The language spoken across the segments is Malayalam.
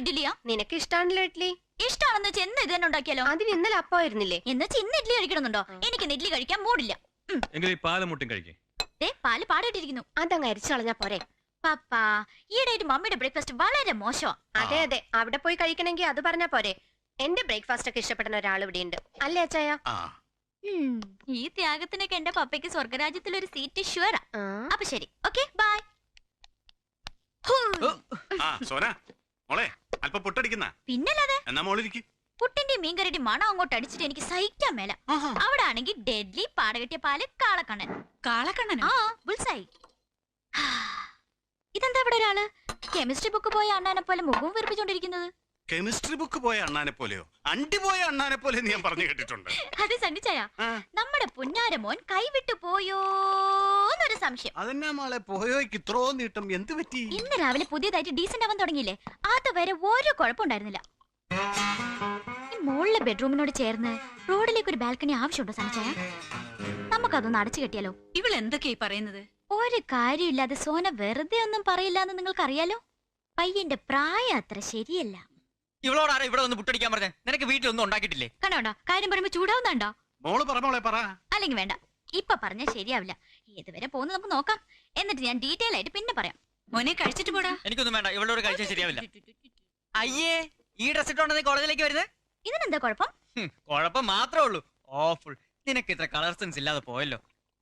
ഇഡ്ഡലിയാ? നിനക്ക് ഇഷ്ടാണല്ലോ ഇഡ്ലി ഇഷ്ടമാണെന്ന് വെച്ച് എന്ന് ഇത് തന്നെ ഉണ്ടാക്കിയാലോ? അതിന് ഇന്നലെ അപ്പമായിരുന്നില്ലേ എന്ന് വെച്ച് ഇന്ന് ഇഡ്ഡലി കഴിക്കണമെന്നുണ്ടോ? എനിക്ക് ഇഡ്ഡലി കഴിക്കാൻ മൂടില്ല. എങ്കിൽ ഈ പാൽ മുട്ടും കഴിക്കേ. ദേ പാൽ പാടിയിട്ടിരിക്കുന്നു. അതങ്ങ് അരിച്ചു കളഞ്ഞാ പോരെ. പപ്പാ ഈയിടെയായിട്ട് മമ്മിയുടെ ബ്രേക്ക്ഫാസ്റ്റ് വളരെ മോശമാ അതെ അതെ. അവിടെ പോയി കഴിക്കണമെങ്കിൽ അത് പറഞ്ഞാ പോരെ. എന്റെ ബ്രേക്ക്ഫാസ്റ്റ് ഒക്കെ ഇഷ്ടപ്പെടുന്ന ഒരാൾ ഇവിടെ ഉണ്ട്. അല്ലേ അച്ചായ? ആ. ഈ ത്യാഗത്തിനൊക്കെ എന്റെ പപ്പയ്ക്ക് സ്വർഗരാജ്യത്തിൽ ഒരു സീറ്റ് ഷുവറാ അപ്പൊ ശരി. ഓക്കെ ബൈ ആ സോന. മോളെ അല്പം പൊട്ടടിക്കുന്ന. പിന്നല്ലാതെ? എന്നാ മോളിരിക്കും പുട്ടിന്റെ മീൻകറിയുടെ മണം അങ്ങോട്ട് അടിച്ചിട്ട് എനിക്ക് സഹിക്കാൻ മേല. അവിടെ ആണെങ്കിൽ ഡെഡ്ലി പാടകെട്ടിയ പാൽ കാളക്കണ്ണൻ. കാളക്കണ്ണൻ ആ ബുൾസായി. ഇതെന്താ ഇവിടെ ഒരാൾ? കെമിസ്ട്രി ബുക്ക് പോയ അണ്ണാനെ പോലെ മുഖവും വീർപ്പിച്ചോണ്ടിരിക്കുന്നത് കെമിസ്ട്രി ബുക്ക് പോയ അണ്ണാനെ പോലെയോ? അണ്ടി പോയ അണ്ണാനെ പോലെ ഞാൻ പറഞ്ഞു കേട്ടിട്ടുണ്ട്. അത് സണ്ണിച്ചായ. നമ്മുടെ പുന്നാരമോൻ കൈവിട്ടു പോയോ എന്നൊരു സംശയം. അതെന്നാ മാളെ പോയോയ്ക്ക് ഇത്രോ നീട്ടം. എന്ത് പറ്റി? ഇന്ന് രാവിലെ പുതിയതായിട്ട് ഡീസന്റ് ആവാൻ തുടങ്ങിയില്ലേ? അതുവരെ ഒരു കുഴപ്പമുണ്ടായിരുന്നില്ല. ഈ മുകളിലെ ബെഡ്റൂമിനോട് ചേർന്ന് റോഡിലേക്ക് ഒരു ബാൽക്കണി ആവശ്യമുണ്ടോ സണ്ണിച്ചായ? നമുക്കതൊന്ന് അടച്ചു കെട്ടിയാലോ? ഇവൾ എന്തൊക്കെയായി പറയുന്നത്? ഒരു കാര്യമില്ലാതെ സോന വെറുതെ ഒന്നും പറയില്ല എന്ന് നിങ്ങൾക്കറിയാലോ? പയ്യന്റെ പ്രായം അത്ര ശരിയല്ല. ഇവളോട് ആരാ ഇവിടെ വന്ന് പുട്ടടിക്കാൻ പറഞ്ഞേ? നിനക്ക് വീട്ടിലൊന്നും ഉണ്ടാക്കിയിട്ടില്ലേ? കണ്ടോണ്ടോ? കാര്യം പറയുമ്പോ ചൂടാവുന്നുണ്ടോ? മോൾ പറ മോളെ പറ. അല്ലെങ്കിൽ വേണ്ട. ഇപ്പൊ പറഞ്ഞ ശരിയാവില്ല. ഏതുവരെ പോന്ന് നമുക്ക് നോക്കാം. എന്നിട്ട് ഞാൻ ഡീറ്റെയിൽ ആയിട്ട് പിന്നെ പറയാം. മോനെ കഴിച്ചിട്ട് പോടാ. എനിക്കൊന്നും വേണ്ട. ഇവളോട് കഴിച്ചാൽ ശരിയാവില്ല. അയ്യേ ഈ ഡ്രസ് ഇട്ടോണ്ടെന്ന് കോളേജിലേക്ക് വരുന്നത്? ഇതിനെന്താ കുഴപ്പം? കുഴപ്പം മാത്രമേ ഉള്ളൂ. ഓഫുൾ നിനക്ക് ഇത്ര കളർ സെൻസ് ഇല്ലാതെ പോയല്ലോ.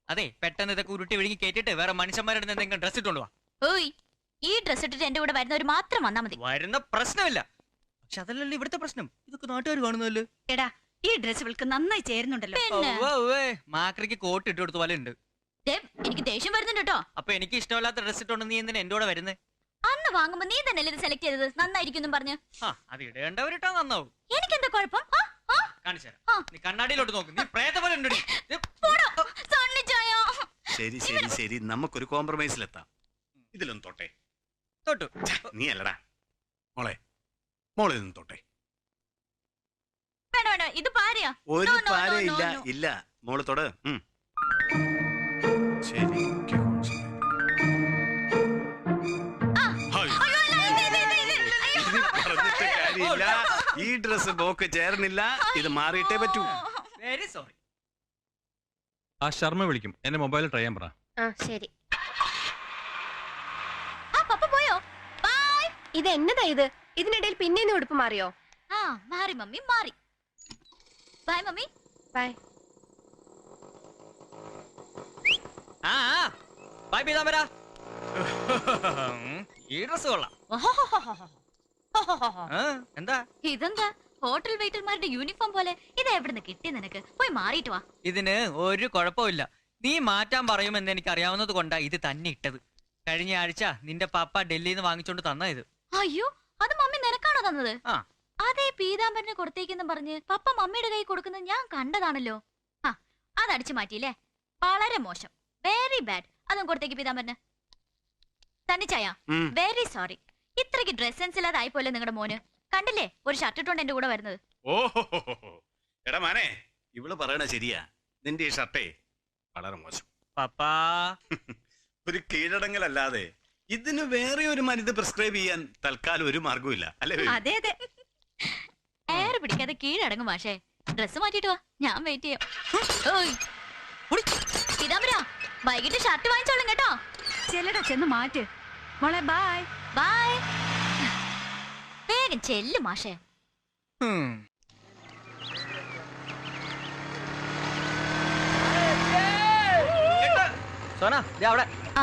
അതെ പെട്ടെന്ന് ഇതൊക്കെ ഉരുട്ടി വിഴുങ്ങി കേട്ടിട്ട് വേറെ മനുഷ്യന്മാരുടെ എന്തെങ്കിലും ഡ്രസ് ഇട്ടോണ്ട് വാ. ഓയ് ഈ ഡ്രസ് ഇട്ടിട്ട് എന്റെ കൂടെ വരുന്നവർ മാത്രം വന്നാ മതി. വരുന്ന പ്രശ്നമില്ല. പക്ഷെ അതല്ലല്ലോ ഇവിടുത്തെ പ്രശ്നം. ഇതൊക്കെ നാട്ടുകാർ കാണുന്നല്ലേ എടാ ഈ ഡ്രസ് ഇവൾക്ക് നന്നായി ചേരുന്നുണ്ടല്ലോ. മാക്രിക്ക് കോട്ട് ഇട്ട് കൊടുത്ത പോലെ ഉണ്ട് ദേ, എനിക്ക് ദേഷ്യം വരുന്നുണ്ട് കേട്ടോ. അപ്പൊ എനിക്ക് ഇഷ്ടമല്ലാത്ത ഡ്രസ് ഇട്ടോണ്ട് നീ എന്തിനാ എന്റെ കൂടെ വരുന്നേ? അന്ന് വാങ്ങുമ്പോ നീ തന്നെ ഇത് സെലക്ട് ചെയ്തത്? നന്നായിരിക്കും പറഞ്ഞു. പറഞ്ഞ് ആ അത് ഇടേണ്ടവരിട്ടാ നന്നാവും. എനിക്കെന്താ കുഴപ്പം? ആ, ആ, കാണിച്ചു ആ. തരാം നീ കണ്ണാടിയിലോട്ട് നോക്ക്. നീ പ്രേത പോലെ ഉണ്ടെടി. ദേ, പോടോ, സണ്ണിച്ചായോ. ശരി ശരി ശരി. നമുക്കൊരു കോംപ്രമൈസിലെത്താം ഇതിലൊന്നും തൊട്ടെ. തൊട്ടു. നീ അല്ലടാ മോളെ മോളെ നിന്ന് തൊട്ടെ. വേണ്ട വേണ്ട ഇത് പാരയാ. ഒരു No, no, no, പാര no, ഇല്ല no. ഇല്ല. മോൾ തൊട് ഉം. ശരിക്ക് ഹായ്. അയ്യോ, അല്ല, ഇത്, ഇത്, ഇത്, ഇത്, ഇത്. അയ്യോ. ഇത് പറഞ്ഞിട്ട് കാര്യമില്ല. ഈ ഡ്രസ് ബോക്ക് ചേർന്നില്ല ഇത് മാറിയിട്ടേ പറ്റൂ. വെരി സോറി ആ ശർമ്മ വിളിക്കും. എന്റെ മൊബൈലിൽ ട്രൈ ചെയ്യാൻ പറ. ആ ശരി. ആ പപ്പ പോയോ? ബൈ ഇത് എന്നതാ ഇത്? ഇതിനിടയിൽ പിന്നെ ഉടുപ്പ് മാറിയോ ആ മാറി മമ്മി മാറി ബൈ മമ്മി ബൈ ആ ബൈ പീതാമര ഈ ഡ്രസ് കൊള്ളാം ആ, എന്താ ഇതെന്താ ഹോട്ടൽ വെയിറ്റർമാരുടെ യൂണിഫോം പോലെ ഇത് എവിടുന്ന് കിട്ടി നിനക്ക് പോയി മാറിയിട്ട് വാ ഇതിന് ഒരു കുഴപ്പമില്ല നീ മാറ്റാൻ പറയുമെന്ന് എനിക്ക് അറിയാവുന്നത് കൊണ്ടാ ഇത് തന്നെ ഇട്ടത് കഴിഞ്ഞ ആഴ്ച നിന്റെ പാപ്പ ഡൽഹിയിൽ നിന്ന് വാങ്ങിച്ചോണ്ട് തന്ന ഇത് അയ്യോ അത് മമ്മി നിനക്കാണോ തന്നത്? ആ. അതേ പീതാംബരന് കൊടുത്തേക്കെന്ന് പറഞ്ഞ് പപ്പ മമ്മിയുടെ കൈ കൊടുക്കുന്നത് ഞാൻ കണ്ടതാണല്ലോ. ആ അതടിച്ചു മാറ്റിയില്ലേ? വളരെ മോശം. വെരി ബാഡ് അതും കൊടുത്തേക്ക് പീതാംബരന്. തന്നിച്ചായ. വെരി സോറി ഇത്രയ്ക്ക് ഡ്രസ് സെൻസ് ഇല്ലാതായി പോലെ നിങ്ങളുടെ മോന്. കണ്ടില്ലേ? ഒരു ഷർട്ട് ഇട്ടോണ്ട് എന്റെ കൂടെ വരുന്നത്. ഓഹോ എടാ മാനെ ഇവൾ പറയണ ശരിയാ. നിന്റെ ഈ ഷർട്ടേ വളരെ മോശം. പപ്പാ. ഒരു കീഴടങ്ങലല്ലാതെ ഇതിന് വേറെ ഒരു മരുന്ന് പ്രിസ്ക്രൈബ് ചെയ്യാൻ തൽക്കാലം ഒരു മാർഗമില്ല അല്ലേ? അതെ അതെ. എയർ പിടിക്കാതെ കീഴടങ്ങും മാഷേ. ഡ്രസ് മാറ്റിട്ടു വാ. ഞാൻ വെയിറ്റ് ചെയ്യാം. ഓയ്. പീതാംബര വൈകിട്ട് ഷർട്ട് വാങ്ങിച്ചോളും കേട്ടോ. ചെല്ലടാ ചെന്ന് മാറ്റ്. മോളെ ബായ് ബൈ വേഗം ചെല്ലു മാഷേ. സോന ദേ അവിടെ. ആ,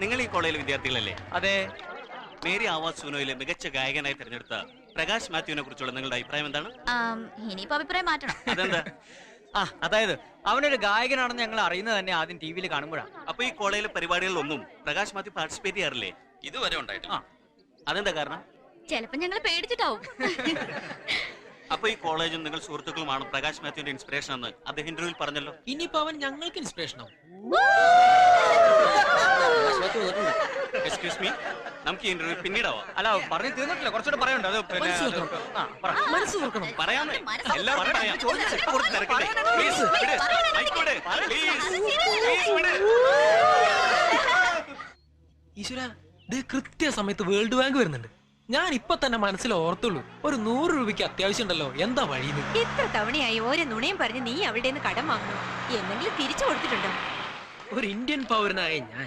നിങ്ങൾ ഈ കോളേജിലെ വിദ്യാർത്ഥികളല്ലേ? അതെ. മേരി ആവാസ് സുനോയിലെ മികച്ച ഗായകനായി തിരഞ്ഞെടുത്ത പ്രകാശ് മാത്യുവിനെ കുറിച്ചുള്ള നിങ്ങളുടെ അഭിപ്രായം എന്താണ്? ഇനിയിപ്പോ അഭിപ്രായം മാറ്റണം. അതെന്താ? ആ അതായത് അവനൊരു ഗായകനാണെന്ന് ഞങ്ങൾ അറിയുന്നത് തന്നെ ആദ്യം ടി വിയിൽ കാണുമ്പോഴാണ് അപ്പൊ ഈ കോളേജിലെ പരിപാടികളിലൊന്നും പ്രകാശ് മാത്യു പാർട്ടിസിപ്പേറ്റ് ചെയ്യാറില്ലേ? ഇതുവരെ ഉണ്ടായിട്ടില്ല. ആ. അതെന്താ കാരണം? ചിലപ്പോ ഞങ്ങൾ പേടിച്ചിട്ടാവും. അപ്പൊ ഈ കോളേജും നിങ്ങൾ സുഹൃത്തുക്കളുമാണ് പ്രകാശ് മാത്യുവിന്റെ ഇൻസ്പിറേഷൻ എന്ന് അദ്ദേഹം ഇന്റർവ്യൂവിൽ പറഞ്ഞല്ലോ. ഇനിയിപ്പോ അവൻ ഞങ്ങൾക്ക് ഇൻസ്പിറേഷൻ ആവും. എക്സ്ക്യൂസ് മീ നമുക്ക് ഇന്റർവ്യൂ പിന്നീടാവാം. അല്ല പറഞ്ഞു തീർന്നിട്ടില്ല. കുറച്ചുകൂടെ പറയാനുണ്ട് അത് പിന്നെ മനസ്സ് തുറക്കണം. ആ, പറ. മനസ്സ് തുറക്കണം. പറയാമേ മനസ്സ് എല്ലാവർക്കും പറയാം. കുറച്ച് തിരക്കണ്ടേ? Please, വിട്. Mic വിട്. Please. Please, വിട്. ഈശ്വര ഇത് കൃത്യ സമയത്ത് വേൾഡ് ബാങ്ക് വരുന്നുണ്ട്. ഞാൻ ഇപ്പൊ തന്നെ മനസ്സിൽ ഓർത്തുള്ളൂ. ഒരു നൂറ് രൂപയ്ക്ക് അത്യാവശ്യം ഉണ്ടല്ലോ എന്താ വഴി ഇത്ര തവണയായി ഓരോ നുണയും പറഞ്ഞ് നീ അവിടെ നിന്ന് കടം വാങ്ങണം? എന്തെങ്കിലും തിരിച്ചു കൊടുത്തിട്ടുണ്ടോ? ഒരു ഇന്ത്യൻ പൗരനായ ഞാൻ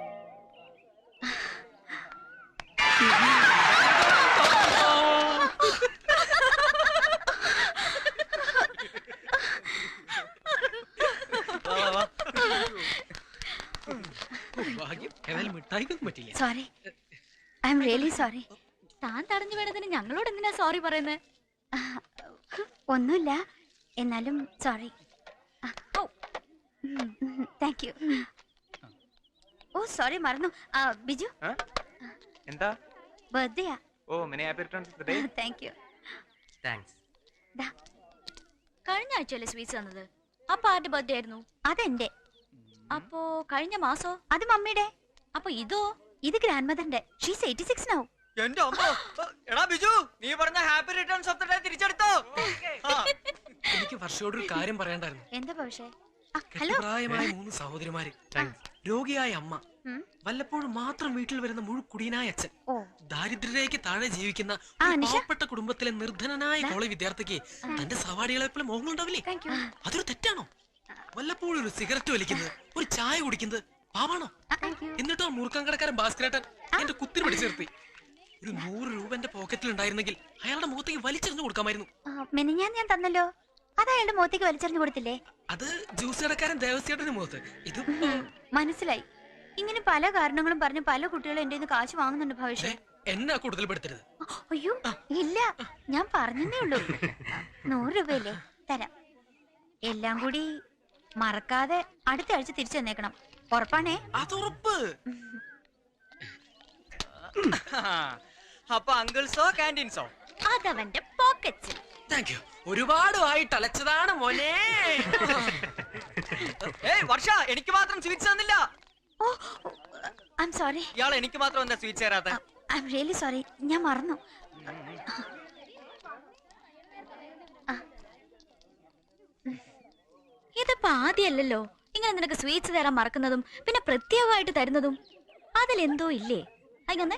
sorry I am really sorry താൻ തടഞ്ഞു വേണതിന് ഞങ്ങളോട് എന്തിനാ സോറി പറയുന്നത് ഒന്നുമില്ല. എന്നാലും sorry. Thank you oh sorry മറന്നു. ബിജു? എന്താ? ബർത്ത്ഡേയാ ഓ many happy returns of the day. Thank you thanks കഴിഞ്ഞ ആഴ്ചയല്ലേ സ്വീറ്റ്സ് തന്നത്? അപ്പൊ ആരുടെ ബർത്ത്ഡേ ആയിരുന്നു? അതെന്റെ. അപ്പോ കഴിഞ്ഞ മാസോ? അത് മമ്മിയുടെ. അപ്പൊ ഇതോ? ഇത് ഗ്രാൻഡ് മദറിന്റെ ഷീസ് എയ്റ്റി സിക്സ് നൗ എന്റെ അമ്മ. എടാ ബിജു നീ പറഞ്ഞ happy returns of the day തിരിച്ചെടുത്തോ? എനിക്ക് എനിക്ക് വർഷയോടൊരു കാര്യം പറയണ്ടായിരുന്നു എന്താ പക്ഷേ ഹലോ. പ്രായമായ മൂന്ന് സഹോദരിമാര്. രോഗിയായ അമ്മ. വല്ലപ്പോഴും മാത്രം വീട്ടിൽ വരുന്ന മുഴുക്കുടിയനായ അച്ഛൻ. ദാരിദ്ര്യരേക്ക് ദാരിദ്ര്യരേഖയ്ക്ക് താഴെ ജീവിക്കുന്ന ആ, ഒരു പാവപ്പെട്ട കുടുംബത്തിലെ നിർധനനായ കോളേജ് വിദ്യാർത്ഥിക്ക് തന്റെ സവാടികളെ എപ്പോഴും മോഹങ്ങളുണ്ടാവില്ലേ? അതൊരു തെറ്റാണോ? വല്ലപ്പോഴും ഒരു സിഗരറ്റ് വലിക്കുന്നത് ഒരു ചായ കുടിക്കുന്നത് പാവാണോ. എന്നിട്ടോ മുറുക്കം കടക്കാരൻ ഭാസ്കരേട്ടൻ എന്റെ കുത്തിരി പിടിച്ചു നിർത്തി. ഒരു നൂറ് രൂപ എന്റെ പോക്കറ്റിൽ ഉണ്ടായിരുന്നെങ്കിൽ അയാളുടെ മുഖത്തേക്ക് വലിച്ചെറിഞ്ഞു കൊടുക്കാമായിരുന്നു. മെനിഞ്ഞാൻ ഞാൻ തന്നല്ലോ. അത് അയാളുടെ മുഖത്തേക്ക് വലിച്ചെറിഞ്ഞു കൊടുത്തില്ലേ? അത് ജ്യൂസ് കടക്കാരൻ ദേവസ്യേട്ടന്റെ മുഖത്ത്. ഇത് മനസ്സിലായി. ഇങ്ങനെ പല കാരണങ്ങളും പറഞ്ഞ് പല കുട്ടികളും എന്റെ കാശ് വാങ്ങുന്നുണ്ട് ഭവിഷ്യ എന്നാ കൂടുതൽ പെടുത്തരുത്. അയ്യോ ഇല്ല. ഞാൻ പറഞ്ഞതേ ഉള്ളൂ. നൂറ് രൂപയല്ലേ? തരാം. എല്ലാം കൂടി മറക്കാതെ അടുത്ത ആഴ്ച തിരിച്ചു തന്നേക്കണം ഉറപ്പാണേ അതുറപ്പ് അപ്പൊ അങ്കിൾസോ കാന്റീൻസോ അതവന്റെ പോക്കറ്റ് താങ്ക് യു ഒരുപാട് ആയി തലച്ചതാണ് മോനെ ഏയ് വർഷ എനിക്ക് മാത്രം സ്വീറ്റ്സ് തന്നില്ല ഓ ഐ എം സോറി ഇയാൾ എനിക്ക് മാത്രം എന്താ സ്വീറ്റ്സ് തരാത്ത ഐ എം റിയലി സോറി ഞാൻ മറന്നു ഇതിപ്പോ ആദ്യമല്ലല്ലോ ഇങ്ങനെ നിനക്ക് സ്വീറ്റ്സ് തരാൻ മറക്കുന്നതും പിന്നെ പ്രത്യേകമായിട്ട് തരുന്നതും അതിലെന്തോ ഇല്ലേ? അങ്ങനെ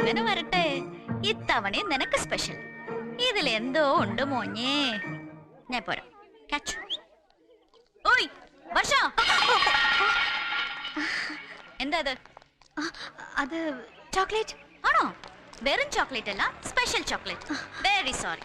അങ്ങനെ വരട്ടെ. ഇത്തവണയും നിനക്ക് സ്പെഷ്യൽ ഇതിലെന്തോ ഉണ്ട് മോഞ്ഞേ. ഞാൻ പോരാ. Catch. ഓയ് വർഷ. എന്താ ഇത് അത് ചോക്ലേറ്റ്. ആണോ? വെറും ചോക്ലേറ്റ് അല്ല സ്പെഷ്യൽ ചോക്ലേറ്റ്. വെരി സോറി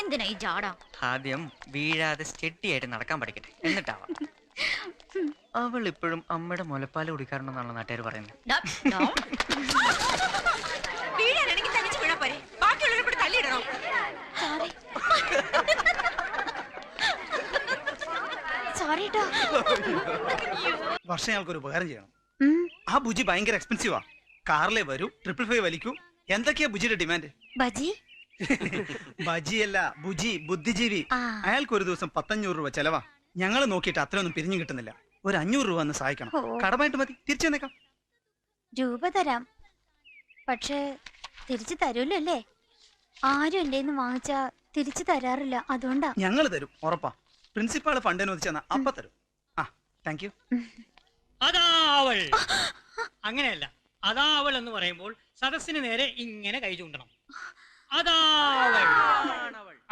എന്തിനാ ഈ ജാടാ ആദ്യം വീഴാതെ സ്റ്റെഡിയായിട്ട് നടക്കാൻ പഠിക്കട്ടെ. എന്നിട്ടാവാം. അവൾ ഇപ്പോഴും അമ്മയുടെ മുലപ്പാൽ കുടിക്കാറുണ്ടെന്നാണ് നാട്ടുകാർ പറയുന്നത്. വീഴാനാണെങ്കിൽ തനിച്ച് വീഴാ പോരെ. ബാക്കിയുള്ളവരെ കൂടി സോറി. വർഷം ഞങ്ങൾക്ക് ഒരു ഉപകാരം ചെയ്യണം. ആ ബുജി ഭയങ്കര എക്സ്പെൻസീവാ കാറിലെ വരൂ ട്രിപ്പിൾ ഫൈവ് വലിക്കൂ. എന്തൊക്കെയാ ബുജിയുടെ ഡിമാൻഡ് ബജി? ബജിയല്ല ബുജി ബുദ്ധിജീവി. ആ. അയാൾക്ക് ഒരു ദിവസം പത്തഞ്ഞൂറ് രൂപ ചെലവാ. ഞങ്ങൾ നോക്കിയിട്ട് അത്രയൊന്നും പിരിഞ്ഞു കിട്ടുന്നില്ല. ഒരു അഞ്ഞൂറ് രൂപ ഒന്ന് സഹായിക്കണം. ഓ. കടമായിട്ട് മതി. തിരിച്ചു തന്നേക്കാം രൂപ തരാം. പക്ഷേ തിരിച്ചു തരൂല്ലോ അല്ലേ? ആരും എന്റെ നിന്ന് വാങ്ങിച്ചാ തിരിച്ചു തരാറില്ല. അതുകൊണ്ടാ. ഞങ്ങൾ തരും. ഉറപ്പാ. പ്രിൻസിപ്പാൾ ഫണ്ട് അനുവദിച്ചാ അപ്പ തരും. ആ താങ്ക് യു അതാ അവൾ അങ്ങനെയല്ല. അതാ അവൾ എന്ന് പറയുമ്പോൾ സദസ്സിന് നേരെ ഇങ്ങനെ കൈ ചൂണ്ടണം. അതാ അവൾ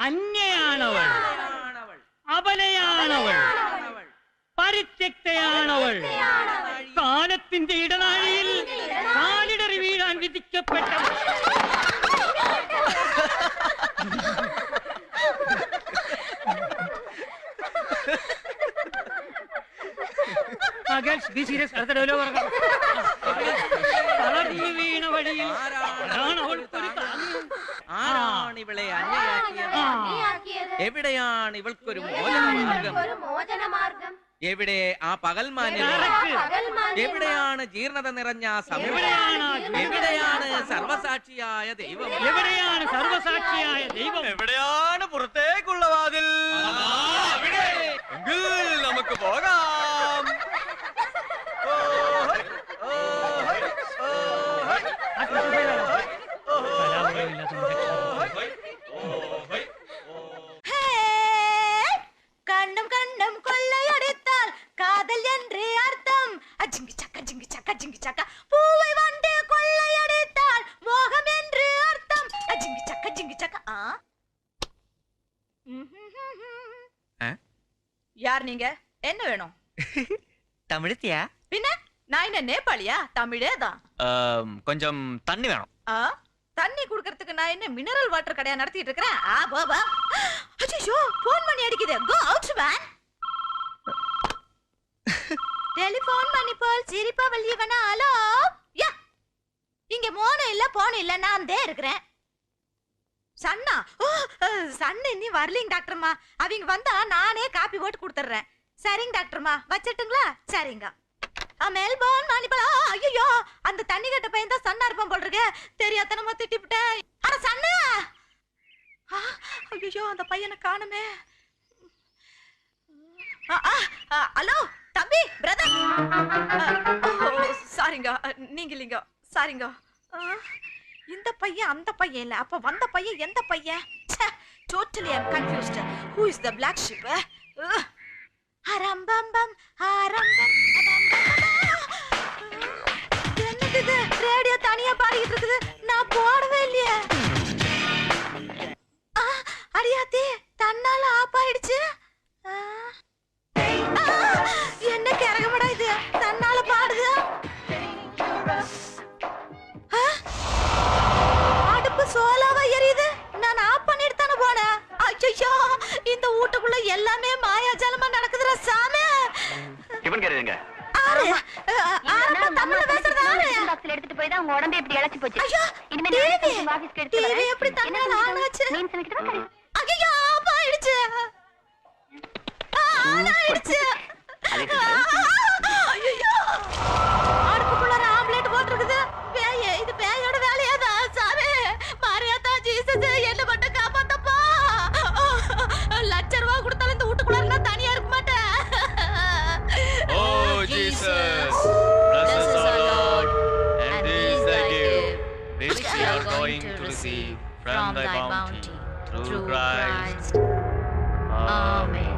അന്യയാണവൾ. അബലയാണവൾ പരിത്യക്തയാണവൾ. കാലത്തിന്റെ ഇടനാഴിയിൽ കാലിടറി വീഴാൻ തളർന്നു വീണ വഴിയിൽ താങ്ങ്. ആരാണ് ഇവളെ അന്യയാക്കിയത്. എവിടെയാണ് ഇവൾക്കൊരു മോചന മാർഗം എവിടെ? ആ പകൽമാന്യ Correct. എവിടെയാണ് ജീർണത നിറഞ്ഞ സമയം എവിടെയാണ് എവിടെയാണ് സർവസാക്ഷിയായ ദൈവം? എവിടെയാണ് സർവസാക്ഷിയായ ദൈവം? എവിടെയാണ് പുറത്തേക്കുള്ള വാതിൽ? നമുക്ക് പോകാം. ആ பூவை வந்து கொள்ளையடித்தால் மோகம் என்று அர்த்தம். அஜிங்கு சக்க ஜிங்கு சக்க. ஆ? யார் நீங்க? என்ன வேணும்? தமிழத்தியா? பின்ன? நான் என்ன நேபாளியா? தமிழே தான். கொஞ்சம் தண்ணி வேணும். தண்ணி குடுக்கறதுக்கு நான் என்ன மினரல் வாட்டர் கடையா நடத்திட்டு இருக்கிறேன்? ஆ போ போ ஃபோன் பண்ணி அடிக்குது. கோ அவுட் மேன் டெலிபோன் பண்ணி போல் சிரிப்பா வெளியவனா? ஹலோ? யா! இங்க மோனும் இல்ல போனும் இல்ல நான் தே இருக்கிறேன். சன்னா ஓ சன்னு இனி வரலீங்க டாக்டர்மா. அவங்க வந்தா நானே காப்பி போட்டு கொடுத்துட்றேன். சரிங்க டாக்டர்மா வச்சிட்டுங்களா? சரிங்க. ஆ, மெல்போர்ன் மணிப்பலா ஐயோ அந்த தண்ணி கட்ட பையன் தான் சன்னா இருப்பான் போல் இருக்க. தெரியாதனமா திட்டிவிட்டேன் அட சன்னா! ஐயோ அந்த பையனை காணுமே. ஆ, ஆ, ஆ, ஹலோ? தம்பி பிரதர் சாரிங்க. நீங்க இல்லைங்க சாரிங்க. இந்த பையன் அந்த பையன் இல்ல. அப்ப வந்த பையன் எந்த பையன்? Totally I'm confused who is the black sheep அரம்பம்பம் அரம்பம் என்னது இது? ரேடியோ தனியா பாடிட்டு இருக்குது. நான் போடவே இல்லையே. அடியாத்தி தன்னால ஆப் ஆயிடுச்சு. from thy bounty, through Christ. Amen.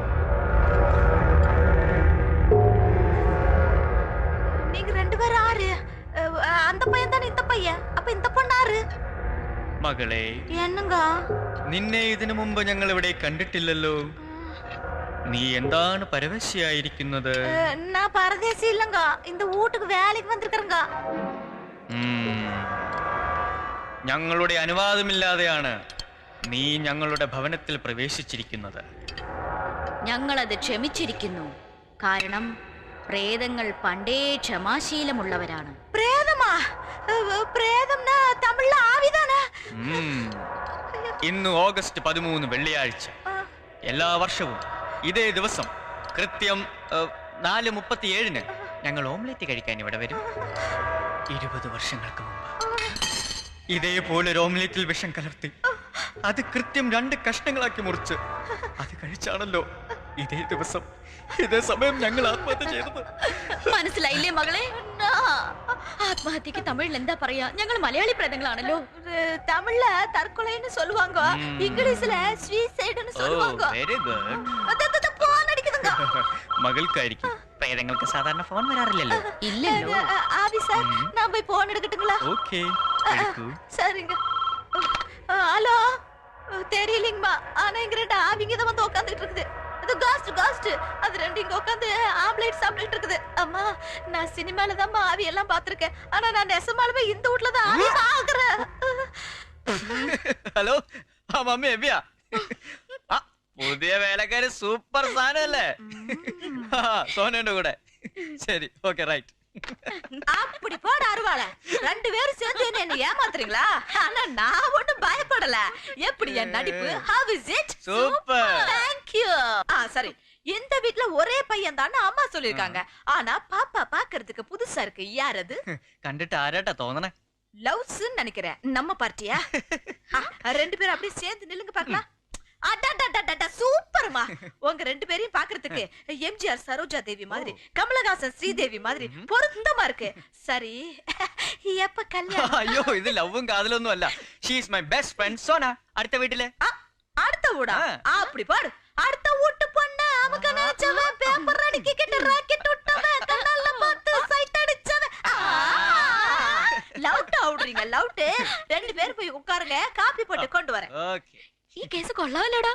நீங்க ரெண்டு பேரும் ஆறு அஹ், அந்த பையன் தானே இந்த பையன் அப்ப இந்த பொண்ணு ஆறு മകളെ என்னங்க നിന്നെ ഇതിനു മുമ്പ് ഞങ്ങൾ ഇവിടെ കണ്ടിട്ടില്ലല്ലോ നീ എന്താണ് പരവശയായിരിക്കുന്നത് அஹ், நான் பரதேசி இல்லங்க இந்த வீட்டுக்கு வேலைக்கு வந்திருக்கிறேங்க ഉം. ഞങ്ങളുടെ അനുവാദമില്ലാതെയാണ് നീ ഞങ്ങളുടെ ഭവനത്തിൽ പ്രവേശിച്ചിരിക്കുന്നത്. ഞങ്ങളത് ക്ഷമിച്ചിരിക്കുന്നു. കാരണം പ്രേതങ്ങൾ പണ്ടേ ക്ഷമാശീലമുള്ളവരാണ്. ഇന്ന് ഓഗസ്റ്റ് പതിമൂന്ന് വെള്ളിയാഴ്ച. എല്ലാ വർഷവും ഇതേ ദിവസം കൃത്യം നാല് മുപ്പത്തിയേഴിന് ഞങ്ങൾ ഓംലെറ്റ് കഴിക്കാൻ ഇവിടെ വരും. ഇരുപത് വർഷങ്ങൾക്ക് മുമ്പ്. ഇതേപോലെ ഒരു ഓംലെറ്റിൽ വിഷം കലർത്തി അത് കൃത്യം രണ്ട് കഷ്ണങ്ങളാക്കി മുറിച്ച് അത് കഴിച്ചാണല്ലോ ഇതേ ദിവസം ഇതേ സമയം ഞങ്ങൾ ആത്മഹത്യ ചെയ്തത് മനസ്സിലായില്ലേ മകളെ ആത്മഹത്യക്ക് തമിഴിൽ എന്താ പറയാ ഞങ്ങൾ മലയാളി പ്രേതങ്ങളാണല്ലോ அஹ், தமிழ்ல தற்கொலைன்னு சொல்லுவாங்க ம். இங்கிலீஷ்ல ஸ்வீசைடுன்னு ഓ சொல்லுவாங்க വെരി ഗുഡ് அது, அது, அது, போன் அடிக்குதுங்க മകൾക്കായിരിക്കും പ്രേതങ്ങൾക്ക് സാധാരണ ഫോൺ വരാറില്ലല്ലോ ഇല്ലല്ലോ அஹ், ஆவி சார் நான் போய் போன் எடுக்கட்டுங்களா ഓക്കെ சரிங்க அஹ், ஹலோ அஹ், தெரியலைங்கம்மா ஆனா இங்க ரெண்டு ஆவிங்க தான் வந்து உட்காந்துட்டு இருக்குது அது காஸ்ட் காஸ்ட் அது ரெண்டு இங்க உட்காந்து ஆம்லேட் சாப்பிட்டுட்டு இருக்குது அம்மா நான் சினிமால தான் ஆவி எல்லாம் பாத்திருக்கேன் ஆனா நான் நெசமாலுமே இந்த வீட்ல தான் ஆவி பாக்குறேன் ഹലോ ആ മമ്മി എവിയാ ആ, പുതിയ വേലക്കാര് സൂപ്പർ സാധനല്ലേ ആ, സോനുണ്ട് കൂടെ ശരി ഓക്കെ റൈറ്റ് அப்படி போட அருவாள. ரெண்டு பேரும் சேர்ந்து என்ன ஏமாத்துறீங்களா? ஆனா நான் ஒண்ணும் பயப்படல. எப்படி என் நடிப்பு? How is it super thank you ஆ சரி. இந்த வீட்ல ஒரே பையன் தான் அம்மா சொல்லிருக்காங்க ஆனா பாப்பா பாக்குறதுக்கு புதுசா இருக்கு. யார் அது? கண்டுட்டு அரட்ட தோணனே லவ்ஸ் நினைக்கிறேன். நம்ம பார்ட்டியா? ரெண்டு பேரும் அப்படியே சேர்ந்து நில்லுங்க பாக்கலாம் சூப்பர்மா. உங்க ரெண்டு பேரையும் பாக்குறதுக்கு எம்ஜிஆர் சரோஜா தேவி மாதிரி கமலஹாசன் ஸ்ரீதேவி மாதிரி பொருத்தமா இருக்கு. சரி எப்ப கல்யாணம்? ஐயோ இது லவ்வும் காதல ஒண்ணும் இல்ல she is my best friend Sona அடுத்த வீட்டுல. அடுத்த ஊடா? அப்படி பாரு. அடுத்த வீட்டு பொண்ணு அவங்க நினைச்சவன் பேப்பர் அடிக்கிட்டு ராக்கெட் விட்டவன் கண்ணால பார்த்து சைட் அடிச்சவன் லவ்ட் அவுட்றீங்க லவ்ட் ரெண்டு பேரும் போய் உட்காருங்க காபி போட்டு கொண்டு வரேன். ஓகே. ഈ കേസ് കൊള്ളാമല്ലോടാ?